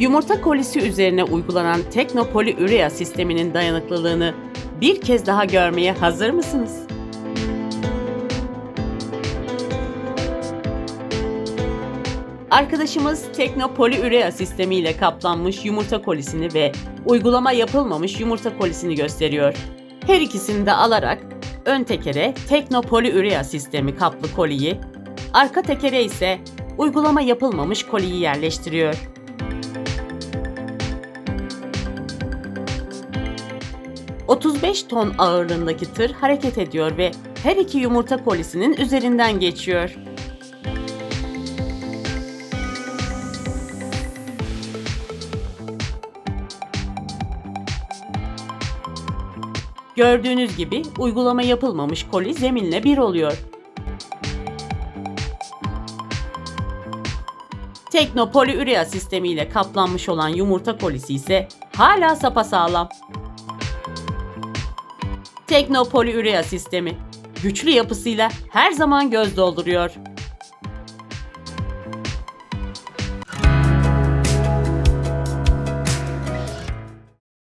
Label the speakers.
Speaker 1: Yumurta kolisi üzerine uygulanan Teknopoli sisteminin dayanıklılığını bir kez daha görmeye hazır mısınız? Arkadaşımız Teknopoli sistemiyle kaplanmış yumurta kolisini ve uygulama yapılmamış yumurta kolisini gösteriyor. Her ikisini de alarak ön tekere Teknopoli sistemi kaplı koliyi, arka tekere ise uygulama yapılmamış koliyi yerleştiriyor. ...35 ton ağırlığındaki tır hareket ediyor ve her iki yumurta kolisinin üzerinden geçiyor. Gördüğünüz gibi uygulama yapılmamış koli zeminle bir oluyor. Teknopoli ürea sistemiyle kaplanmış olan yumurta kolisi ise hala sapasağlam. Teknopoli ürea sistemi güçlü yapısıyla her zaman göz dolduruyor.